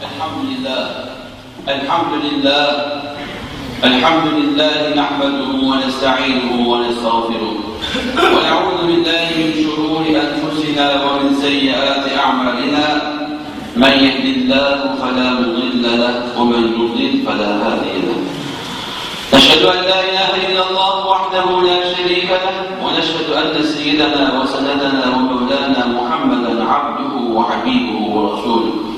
الحمد لله. الحمد لله. الحمد لله نحمده ونستعينه ونستغفره. ونعوذ بالله من شرور أنفسنا ومن سيئات أعمالنا. من يهد الله فلا مضل له ومن يضلل فلا هادي له. نشهد أن لا إله إلا الله وحده لا شريك له ونشهد أن سيدنا وسندنا ومولانا محمدا عبده وحبيبه ورسوله.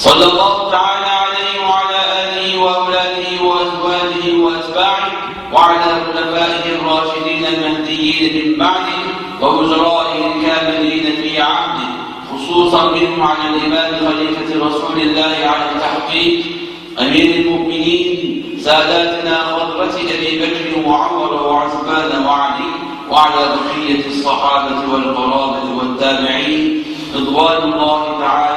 صلى الله تعالى عليه وعلى آله وأولاده وأزواجه وأتباعه وعلى خلفائه الراشدين المهديين من بعده ووزرائه الكاملين في عهده خصوصا منهم على الإمام خليفة رسول الله على التحقيق. أمير المؤمنين ساداتنا خضرة أبي بكر وعمر وعثمان وعلي وعلى بقية الصحابة والقرابة والتابعين رضوان الله تعالى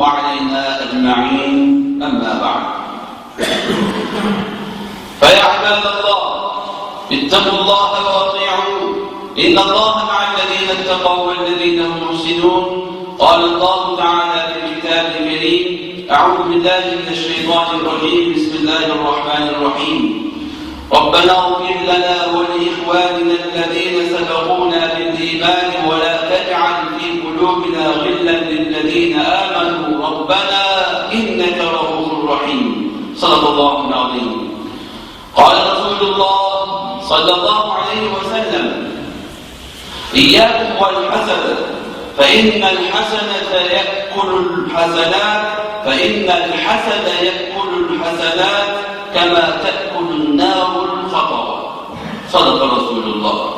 وعلينا أجمعين أما بعد. فيا عباد الله اتقوا الله وأطيعوه. إن الله مع الذين اتقوا والذين هم محسنون. قال الله تعالى في الكتاب الكريم أعوذ بالله من الشيطان الرجيم. بسم الله الرحمن الرحيم. ربنا اغفر لنا ولإخواننا الذين سبقونا بالإيمان ولا تجعل قلوبنا غلا للذين آمنوا. ربنا إنك رؤوف رحيم. صدق الله العظيم. قال رسول الله صلى الله عليه وسلم إياكم والحسد فإن الحسنة يأكل الحسنات فإن الحسد يأكل الحسنات كما تأكل النار الخطر صدق رسول الله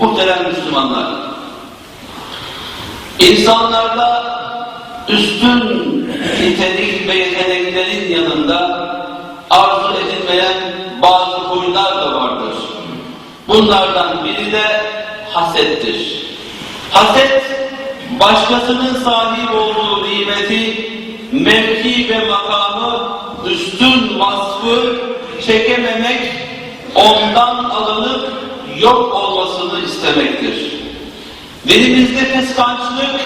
Muhterem Müslümanlar İnsanlarda üstün nitelik ve yeteneklerin yanında arzu edilmeyen bazı huylar da vardır. Bunlardan biri de hasettir. Haset, başkasının sahip olduğu nimeti, mevki ve makamı, üstün vasfı çekememek, ondan alınıp yok olmasını istemektir. Dilimizde kıskançlık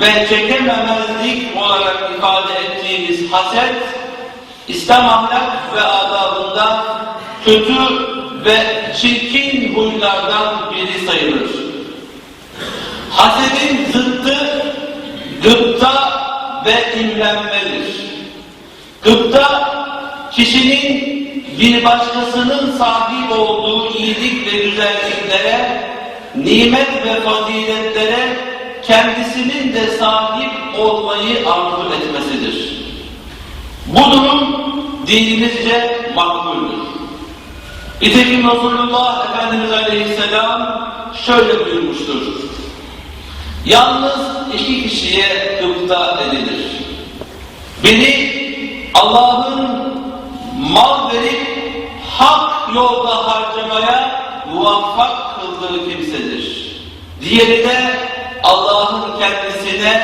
ve çekememezlik olarak ifade ettiğimiz haset, İslam ahlak ve adabında kötü ve çirkin huylardan biri sayılır. Hasedin zıttı gıpta ve imrenmedir. Gıpta kişinin bir başkasının sahip olduğu iyilik ve güzelliklere, nimet ve faziletlere kendisinin de sahip olmayı arzu etmesidir. Bu durum dinimizce makbuldür. İtekim Resulullah Efendimiz Aleyhisselam şöyle buyurmuştur. Yalnız iki kişiye gıpta edilir. Biri Allah'ın mal verip hak yolda harcamaya muvaffak kıldığı kimsedir. Diğeri de Allah'ın kendisine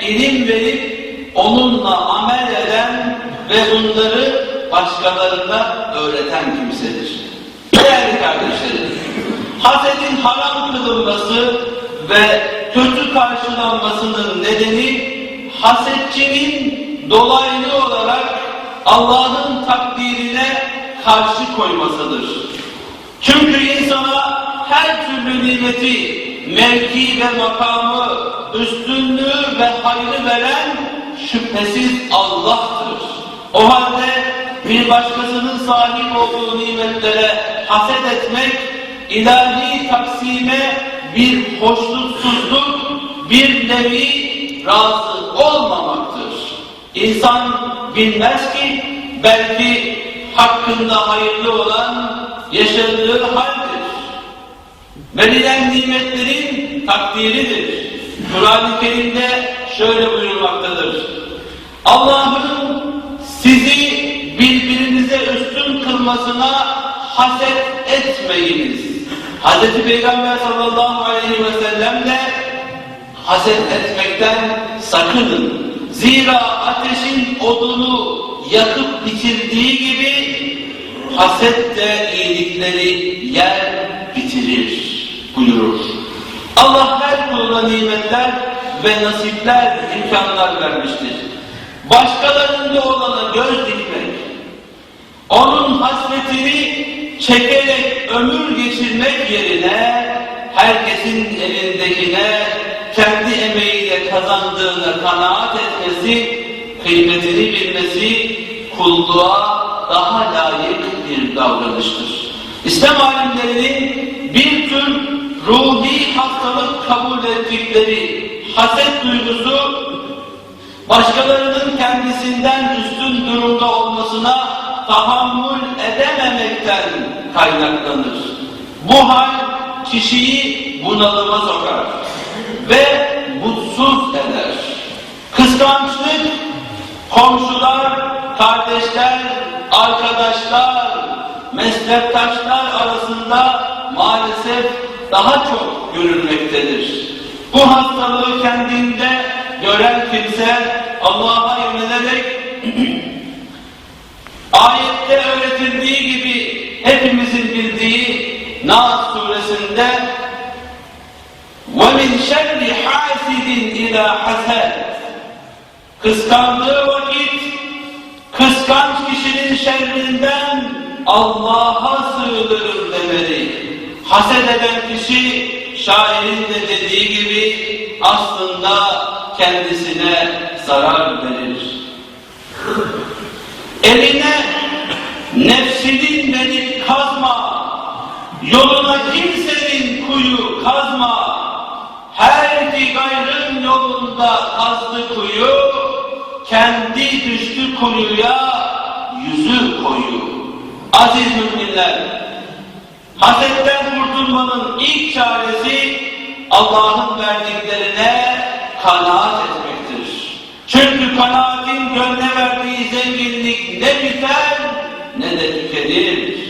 ilim verip onunla amel eden ve bunları başkalarına öğreten kimsedir. Değerli kardeşlerim, hasedin haram kılınması ve kötü karşılanmasının nedeni hasetçinin dolaylı olarak Allah'ın takdirine karşı koymasıdır. Çünkü insana her türlü nimeti, mevki ve makamı, üstünlüğü ve hayrı veren şüphesiz Allah'tır. O halde bir başkasının sahip olduğu nimetlere haset etmek, ilahi taksime bir hoşnutsuzluk, bir nevi razı olmamaktır. İnsan bilmez ki belki hakkında hayırlı olan yaşadığı haldir. Verilen nimetlerin takdiridir. Kur'an-ı Kerim'de şöyle buyurmaktadır. Allah'ın sizi birbirinize üstün kılmasına haset etmeyiniz. Hz. Peygamber sallallahu aleyhi ve sellem de haset etmekten sakının. Zira ateşin odunu yakıp bitirdiği gibi haset de iyilikleri yer bitirir buyurur. Allah her kuluna nimetler ve nasipler, imkanlar vermiştir. başkalarında olana göz dikmek, onun hasretini çekerek ömür geçirmek yerine herkesin elindekine kendi emeğiyle kazandığına kanaat etmesi, kıymetini bilmesi kulluğa daha layık bir davranıştır. İslam alimlerinin bir tür ruhi hastalık kabul ettikleri haset duygusu başkalarının kendisinden üstün durumda olmasına tahammül edememekten kaynaklanır. Bu hal kişiyi bunalıma sokar ve mutsuz eder. Kıskançlık komşular, kardeşler, arkadaşlar, meslektaşlar arasında maalesef daha çok görülmektedir. Bu hastalığı kendinde gören kimse Allah'a yönelerek ayette öğretildiği gibi hepimizin bildiği Nas suresinde وَمِنْ شَرِّ حَاسِدٍ اِذَا حَسَدٍ Kıskandığı vakit kıskanç kişinin şerrinden Allah'a sığınırım demeli. Haset eden kişi şairin de dediği gibi aslında kendisine zarar verir. Eline nefsinin denip kazma, yoluna kimsenin kuyu kazma. Her ki gayrın yolunda kazdı kuyu, kendi düştü kuyuya yüzü koyu. Aziz müminler, hasetten kurtulmanın ilk çaresi Allah'ın verdiklerine kanaat etmektir. Çünkü kanaatin gönle verdiği zenginlik ne biter ne de tükenir.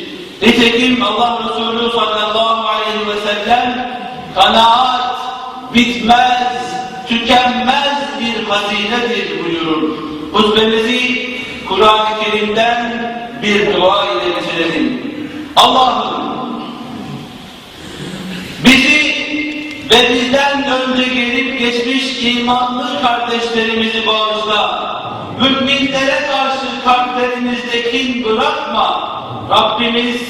Nitekim Allah Resulü sallallahu aleyhi ve sellem kanaat bitmez, tükenmez bir hazinedir buyurur. Hutbemizi Kur'an-ı Kerim'den bir dua ile bitirelim. Allah'ım ve bizden önce gelip geçmiş imanlı kardeşlerimizi bağışla. Müminlere karşı kalplerimizdeki kin bırakma. Rabbimiz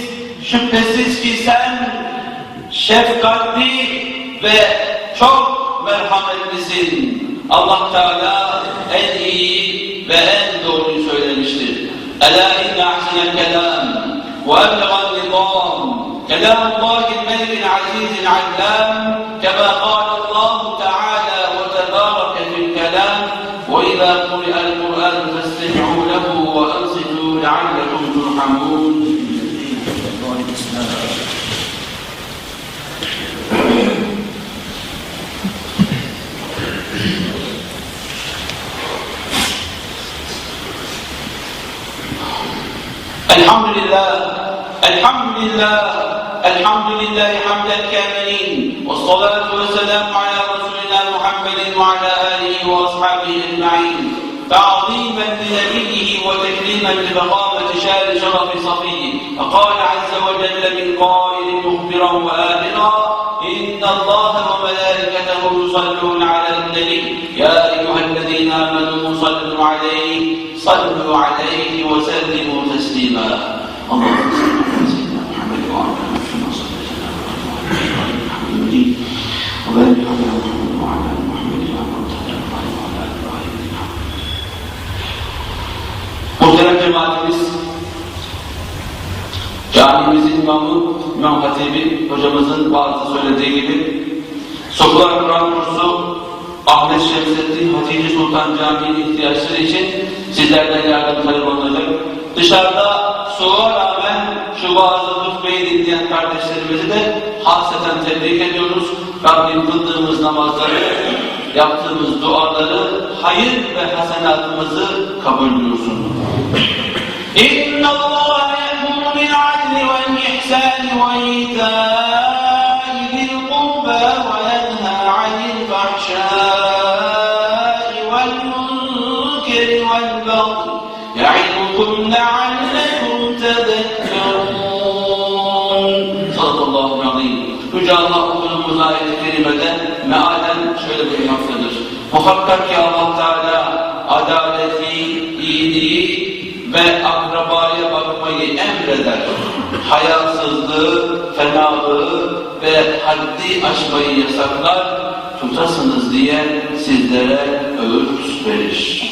şüphesiz ki sen şefkatli ve çok merhametlisin. Allah Teala en iyi ve en doğruyu söylemiştir. Ela inne ahsinel kelam ve eblegan كلام الله الملك العزيز العلام كما قال الله تعالى وتبارك في الكلام وإذا قرئ القرآن فاستمعوا له وأنصتوا لعلكم ترحمون. الحمد لله الحمد لله. لله حمد الكاملين والصلاة والسلام على رسولنا محمد وعلى آله وأصحابه أجمعين. تعظيما لنبيه وتكريما لفخامة شان شرف صفيه. فقال عز وجل من قائل مخبرا وآمرا إن الله وملائكته يصلون على النبي. يا أيها الذين آمنوا صلوا عليه صلوا عليه وسلموا تسليما. اللهم صل على سيدنا محمد وعلى آله Muhterem cemaatimiz, camimizin imamı, İmam Hatibi hocamızın bazı söylediği gibi Sokular Kur'an kursu Ahmet Şemsettin Hatice Sultan Camii'nin ihtiyaçları için sizlerden yardım talep olacak. Dışarıda soğuğa rağmen şu bazı hutbeyi dinleyen kardeşlerimizi de hasreten tebrik ediyoruz. Rabbim kıldığımız namazları, yaptığımız duaları, hayır ve hasenatımızı kabul buyursun. İnna Allah ya'muru bil adli vel ihsani ve ita'i zil qurba ve yenha 'anil fahşai vel munkeri vel baghi ya'idukum Muhakkak ki Allah Teala adaleti, iyiliği ve akrabaya bakmayı emreder. Hayasızlığı, fenalığı ve haddi aşmayı yasaklar, tutasınız diye sizlere öğüt verir.